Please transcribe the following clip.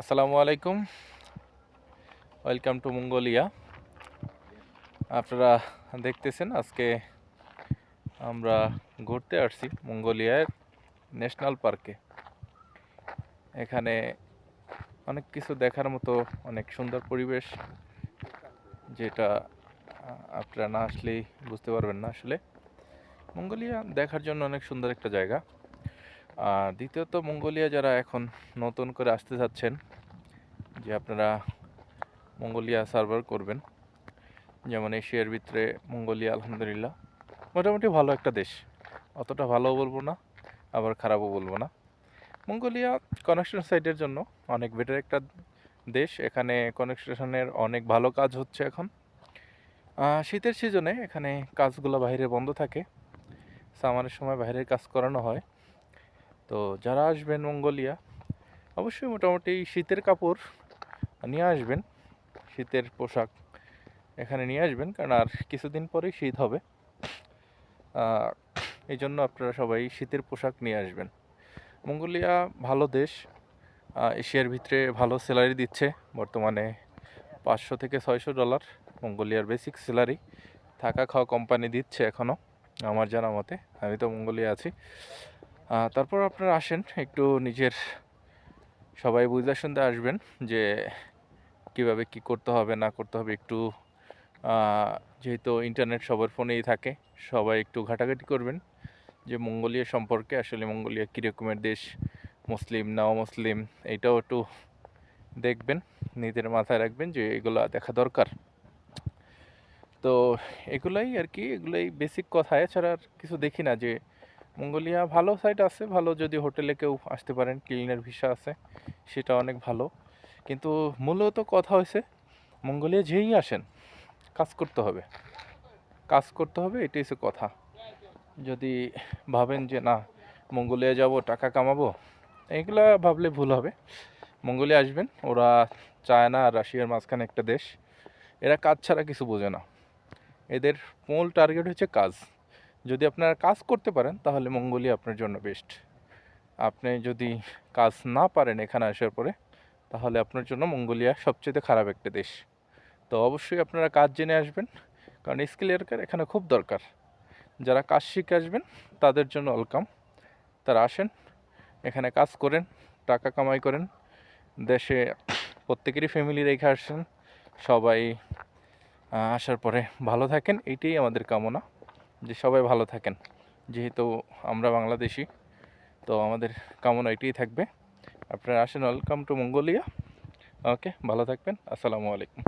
আসসালামু আলাইকুম। Welcome to Mongolia আপনারা দেখতেছেন আজকে আমরা ঘুরতে আসছি মঙ্গোলিয়ার ন্যাশনাল পার্কে। এখানে অনেক কিছু দেখার মতো অনেক সুন্দর পরিবেশ, যেটা আপনারা না আসলেই বুঝতে পারবেন না আসলে। মঙ্গোলিয়া দেখার জন্য অনেক সুন্দর একটা জায়গা। আর দ্বিতীয়ত মঙ্গোলিয়া যারা এখন নতুন করে আসতে যাচ্ছেন, যে আপনারা মঙ্গোলিয়া সার্ভার করবেন, যেমন এশিয়ার ভিতরে মঙ্গোলিয়া, আলহামদুলিল্লাহ, মোটামুটি ভালো একটা দেশ। অতটা ভালোও বলব না, আবার খারাপও বলব না। মঙ্গোলিয়া কনস্ট্রাকশন সাইটের জন্য অনেক বেটার একটা দেশ। এখানে কনস্ট্রাকশনের অনেক ভালো কাজ হচ্ছে এখন। শীতের সিজনে এখানে কাজগুলো বাইরে বন্ধ থাকে। সামারের সময় বাইরের কাজ করানো হয়। তো যারা আসবেন মঙ্গোলিয়া, অবশ্যই মোটামুটি শীতের কাপড় নিয়ে আসবেন, শীতের পোশাক এখানে নিয়ে আসবেন, কারণ আর কিছুদিন পরেই শীত হবে। এই জন্য আপনারা সবাই শীতের পোশাক নিয়ে আসবেন। মঙ্গোলিয়া ভালো দেশ এশিয়ার ভিতরে ভালো স্যালারি দিচ্ছে, বর্তমানে পাঁচশো থেকে ছয়শো ডলার মঙ্গোলিয়ার বেসিক স্যালারি থাকা খাওয়া কোম্পানি দিচ্ছে এখনও আমার জানা মতে আমি তো মঙ্গোলিয়া আছি। তারপর আপনারা আসেন, একটু নিজের সবাই বুঝতে শুনতে আসবেন যে কীভাবে কি করতে হবে, না করতে হবে, একটু যেহেতু ইন্টারনেট সবার ফোনেই থাকে, সবাই একটু ঘাটাঘাটি করবেন যে মঙ্গোলিয়া সম্পর্কে, আসলে মঙ্গোলিয়া কীরকমের দেশ, মুসলিম না মুসলিম এইটাও একটু দেখবেন, নিজের মাথায় রাখবেন যে এগুলো দেখা দরকার। তো এগুলাই আর কি, এগুলাই বেসিক কথা, এছাড়া আর কিছু দেখি না যে মঙ্গোলিয়া ভালো সাইট আছে, ভালো যদি হোটেলে কেউ আসতে পারেন ক্লিনের ভিসা আছে, সেটা অনেক ভালো। কিন্তু মূলত কথা হয়েছে মঙ্গোলিয়া যেই আসেন, কাজ করতে হবে। কাজ করতে হবে, এটাই হচ্ছে কথা। যদি ভাবেন যে না, মঙ্গোলিয়া যাব, টাকা কামাবো এইগুলা ভাবলে ভুল হবে। মঙ্গোলিয়া আসবেন, ওরা চায়না আর রাশিয়ার মাঝখানে একটা দেশ। এরা কাজ ছাড়া কিছু বোঝে না। এদের মূল টার্গেট হচ্ছে কাজ। যদি আপনারা কাজ করতে পারেন, তাহলে মঙ্গোলিয়া আপনার জন্য বেস্ট আপনি যদি কাজ না পারেন এখানে আসার পরে, তাহলে আপনার জন্য মঙ্গোলিয়া সবচেয়ে খারাপ একটা দেশ। তো অবশ্যই আপনারা কাজ জেনে আসবেন, কারণ স্কিল এখানে খুব দরকার। যারা কাজ শিখে আসবেন, তাদের জন্য ওয়েলকাম তারা আসেন, এখানে কাজ করেন, টাকা কামাই করেন, দেশে প্রত্যেকেরই ফ্যামিলি রেখে আসেন, সবাই আসার পরে ভালো থাকেন এইটাই আমাদের কামনা। যে সবাই ভালো থাকেন। যেহেতু আমরা বাংলাদেশি, তো আমাদের কামনা এটাই থাকবে। আপনারা আসেন ওয়েলকাম টু মঙ্গোলিয়া। ওকে, ভালো থাকবেন। আসসালামু আলাইকুম।